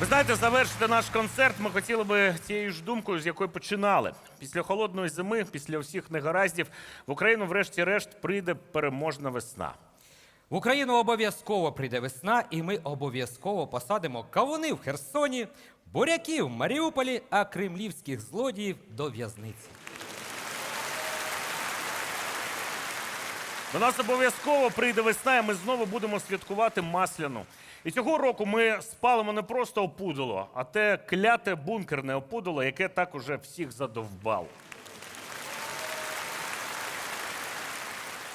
Ви знаєте, завершити наш концерт ми хотіли би цією ж думкою, з якої починали. Після холодної зими, після всіх негараздів, в Україну, врешті-решт, прийде переможна весна. В Україну обов'язково прийде весна, і ми обов'язково посадимо кавуни в Херсоні, буряків в Маріуполі, а кремлівських злодіїв до в'язниці. До нас обов'язково прийде весна, і ми знову будемо святкувати масляну. І цього року ми спалимо не просто опудало, а те кляте бункерне опудало, яке так уже всіх задовбало.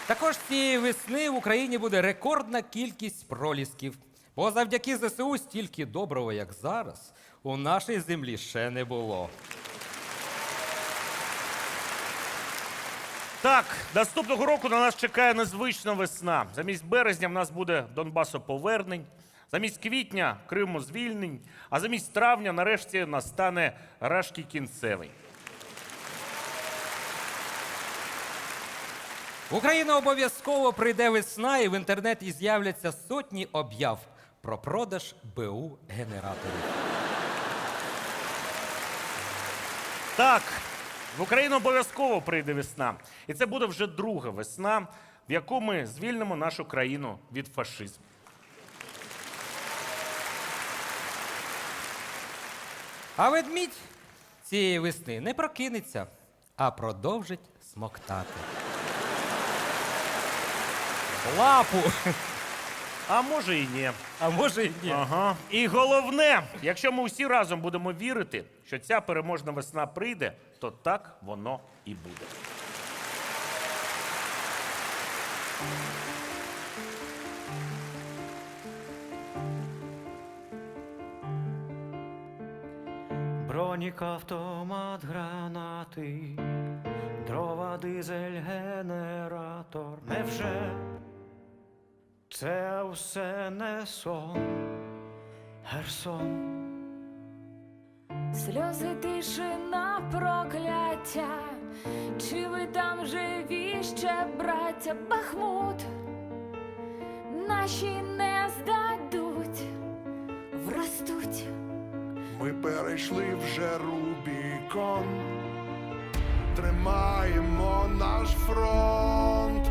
Також цієї весни в Україні буде рекордна кількість пролісків. Бо завдяки ЗСУ стільки доброго, як зараз, у нашій землі ще не було. Так, наступного року на нас чекає незвична весна. Замість березня в нас буде Донбасоповернень, замість квітня Криму звільнень, а замість травня нарешті настане Рашки кінцевий. В Україну обов'язково прийде весна, і в інтернеті з'являться сотні об'яв про продаж БУ генераторів. Так, в Україну обов'язково прийде весна. І це буде вже друга весна, в яку ми звільнимо нашу країну від фашизму. А ведмідь цієї весни не прокинеться, а продовжить смоктати. Лапу, А може і ні. а може і ні. Ага. І головне, якщо ми всі разом будемо вірити, що ця переможна весна прийде, то так воно і буде. Бронік, автомат, гранати, дрова, дизель, генератор. Невже це все не сон? Херсон. Сльози тишина прокляття, чи ви там живі ще, браття Бахмут? Наші не здадуть, вростуть. Ми перейшли вже Рубікон, тримаємо наш фронт.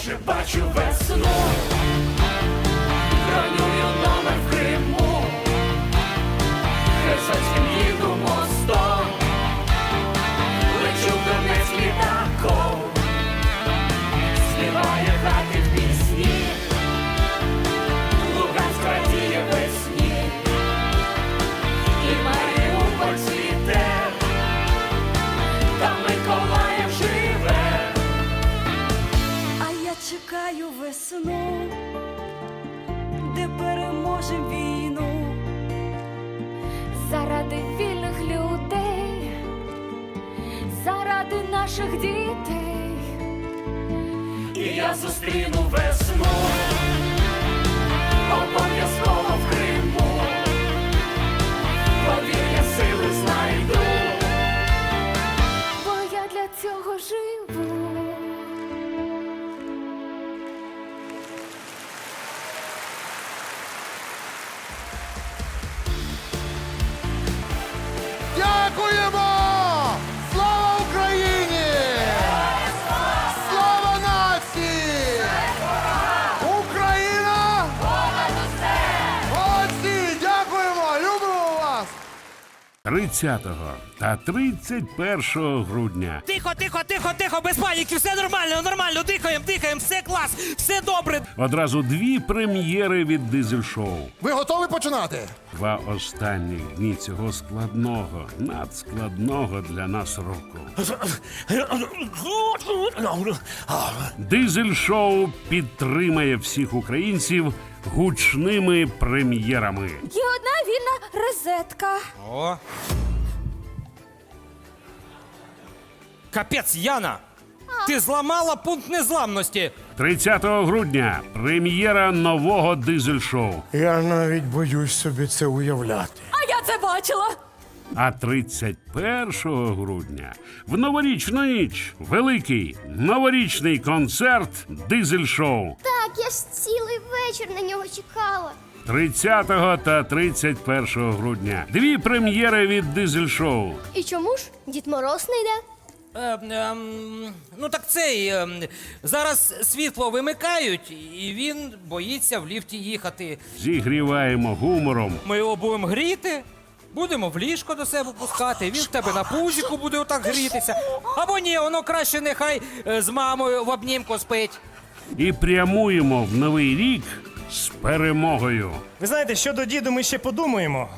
Вже бачу весну, Храню номер весну, де переможем війну заради вільних людей, заради наших дітей. І я зустріну весну, 30 та 31 грудня. Тихо, тихо, тихо, тихо, без паніки, все нормально, нормально, дихаємо, дихаємо, все клас, все добре. Одразу дві прем'єри від дизель-шоу. Ви готові починати? Два останні дні цього складного, надскладного для нас року. Дизель-шоу підтримає всіх українців гучними прем'єрами. Є одна вільна розетка. О. Капець, Яна! Ти зламала пункт незламності. 30 грудня прем'єра нового дизель-шоу. Я навіть боюсь собі це уявляти. А я це бачила. А 31 грудня в новорічну ніч великий новорічний концерт дизель-шоу. Так, я ж цілий вечір на нього чекала. 30 та 31 грудня. Дві прем'єри від дизель-шоу. І чому ж Дід Мороз не йде? Е, ем, ну так цей. ем, зараз світло вимикають, і він боїться в ліфті їхати. Зігріваємо гумором. Ми його будемо гріти, будемо в ліжко до себе пускати, він в тебе на пузіку буде отак грітися. Або ні, воно краще нехай е, з мамою в обнімку спить. І прямуємо в новий рік з перемогою. Ви знаєте, щодо діду ми ще подумаємо.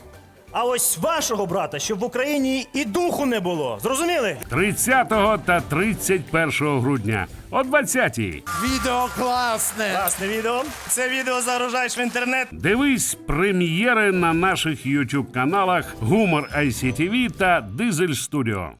А ось вашого брата, щоб в Україні і духу не було. Зрозуміли? 30 та 31 грудня о 20-й. Відео класне! Класне відео. Це відео загружаєш в інтернет. Дивись прем'єри на наших YouTube каналах Гумор ICTV та Дизель Студіо.